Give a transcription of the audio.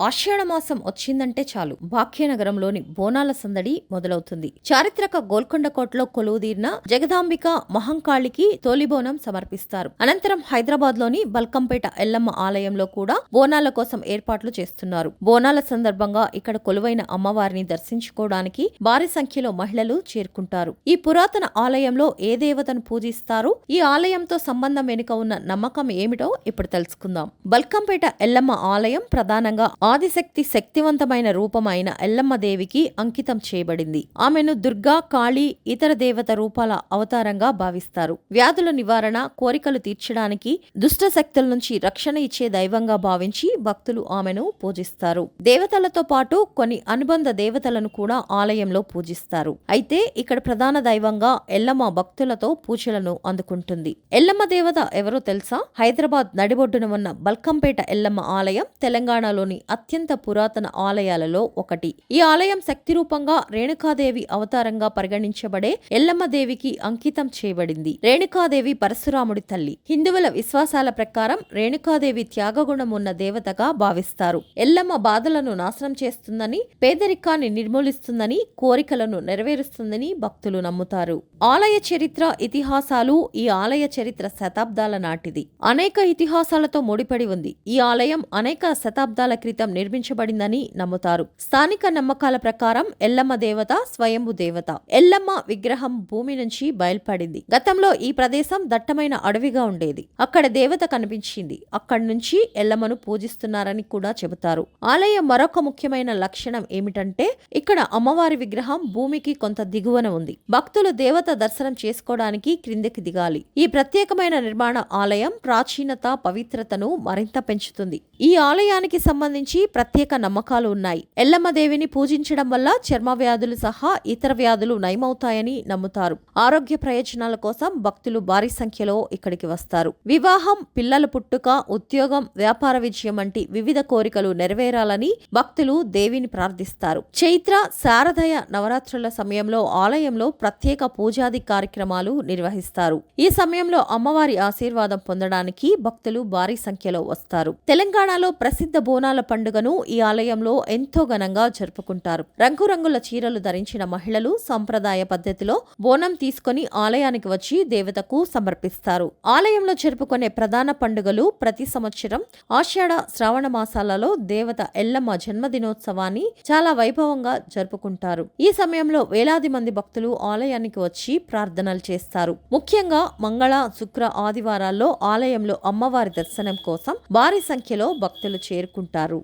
ఆషాఢమాసం వచ్చిందంటే చాలు. భాగ్యనగరంలోని బోనాల సందడి మొదలవుతుంది. చారిత్రక గోల్కొండ కోటలో కొలువుదీరిన జగదాంబిక మహంకాళికి తోలిబోనం సమర్పిస్తారు. అనంతరం హైదరాబాద్లోని బల్కంపేట ఎల్లమ్మ ఆలయంలో కూడా బోనాల కోసం ఏర్పాట్లు చేస్తున్నారు. బోనాల సందర్భంగా ఇక్కడ కొలువైన అమ్మవారిని దర్శించుకోవడానికి భారీ సంఖ్యలో మహిళలు చేరుకుంటారు. ఈ పురాతన ఆలయంలో ఏ దేవతను పూజిస్తారు? ఈ ఆలయంతో సంబంధం వెనుక ఉన్న నమ్మకం ఏమిటో ఇప్పుడు తెలుసుకుందాం. బల్కంపేట ఎల్లమ్మ ఆలయం ప్రధానంగా ఆదిశక్తి శక్తివంతమైన రూపమైన ఎల్లమ్మ దేవికి అంకితం చేయబడింది. ఆమెను దుర్గా కాళీ ఇతర దేవత రూపాల అవతారంగా భావిస్తారు. వ్యాధుల నివారణ కోరికలు తీర్చడానికి దుష్ట శక్తుల నుంచి రక్షణ ఇచ్చే దైవంగా భావించి భక్తులు ఆమెను పూజిస్తారు. దేవతలతో పాటు కొన్ని అనుబంధ దేవతలను కూడా ఆలయంలో పూజిస్తారు. అయితే ఇక్కడ ప్రధాన దైవంగా ఎల్లమ్మ భక్తులతో పూజలను అందుకుంటుంది. ఎల్లమ్మ దేవత ఎవరో తెలుసా? హైదరాబాద్ నడిబొడ్డున ఉన్న బల్కంపేట ఎల్లమ్మ ఆలయం తెలంగాణలోని అత్యంత పురాతన ఆలయాలలో ఒకటి. ఈ ఆలయం శక్తి రూపంగా రేణుకాదేవి అవతారంగా పరిగణించబడే ఎల్లమ్మదేవికి అంకితం చేయబడింది. రేణుకాదేవి పరశురాముడి తల్లి. హిందువుల విశ్వాసాల ప్రకారం రేణుకాదేవి త్యాగగుణం ఉన్న దేవతగా భావిస్తారు. ఎల్లమ్మ బాధలను నాశనం చేస్తుందని పేదరికాన్ని నిర్మూలిస్తుందని కోరికలను నెరవేరుస్తుందని భక్తులు నమ్ముతారు. ఆలయ చరిత్ర ఇతిహాసాలు ఈ ఆలయ చరిత్ర శతాబ్దాల నాటిది. అనేక ఇతిహాసాలతో ముడిపడి ఉంది. ఈ ఆలయం అనేక శతాబ్దాల క్రితం నిర్మించబడిందని నమ్ముతారు. స్థానిక నమ్మకాల ప్రకారం ఎల్లమ్మ దేవత స్వయంభు దేవత. ఎల్లమ్మ విగ్రహం భూమి నుంచి బయల్పడింది. గతంలో ఈ ప్రదేశం దట్టమైన అడవిగా ఉండేది. అక్కడ దేవత కనిపించింది. అక్కడి నుంచి ఎల్లమ్మను పూజిస్తున్నారని కూడా చెబుతారు. ఆలయం మరొక ముఖ్యమైన లక్షణం ఏమిటంటే ఇక్కడ అమ్మవారి విగ్రహం భూమికి కొంత దిగువన ఉంది. భక్తులు దేవత దర్శనం చేసుకోవడానికి క్రిందికి దిగాలి. ఈ ప్రత్యేకమైన నిర్మాణ ఆలయం ప్రాచీనత పవిత్రతను మరింత పెంచుతుంది. ఈ ఆలయానికి సంబంధించి ప్రత్యేక నమ్మకాలు ఉన్నాయి. ఎల్లమ్మ దేవిని పూజించడం వల్ల చర్మ వ్యాధులు సహా ఇతర వ్యాధులు నయమవుతాయని నమ్ముతారు. ఆరోగ్య ప్రయోజనాల కోసం భక్తులు భారీ సంఖ్యలో ఇక్కడికి వస్తారు. వివాహం పిల్లల పుట్టుక ఉద్యోగం వ్యాపార విజయం వంటి వివిధ కోరికలు నెరవేరాలని భక్తులు దేవిని ప్రార్థిస్తారు. చైత్ర శారదయ నవరాత్రుల సమయంలో ఆలయంలో ప్రత్యేక పూజాది కార్యక్రమాలు నిర్వహిస్తారు. ఈ సమయంలో అమ్మవారి ఆశీర్వాదం పొందడానికి భక్తులు భారీ సంఖ్యలో వస్తారు. తెలంగాణలో ప్రసిద్ధ బోనాల పండుగను ఈ ఆలయంలో ఎంతో ఘనంగా జరుపుకుంటారు. రంగురంగుల చీరలు ధరించిన మహిళలు సంప్రదాయ పద్ధతిలో బోనం తీసుకొని ఆలయానికి వచ్చి దేవతకు సమర్పిస్తారు. ఆలయంలో జరుపుకునే ప్రధాన పండుగలు ప్రతి సంవత్సరం ఆషాఢ శ్రావణ మాసాలలో దేవత ఎల్లమ్మ జన్మదినోత్సవాన్ని చాలా వైభవంగా జరుపుకుంటారు. ఈ సమయంలో వేలాది మంది భక్తులు ఆలయానికి వచ్చి ప్రార్థనలు చేస్తారు. ముఖ్యంగా మంగళ శుక్ర ఆదివారాల్లో ఆలయంలో అమ్మవారి దర్శనం కోసం భారీ సంఖ్యలో భక్తులు చేరుకుంటారు.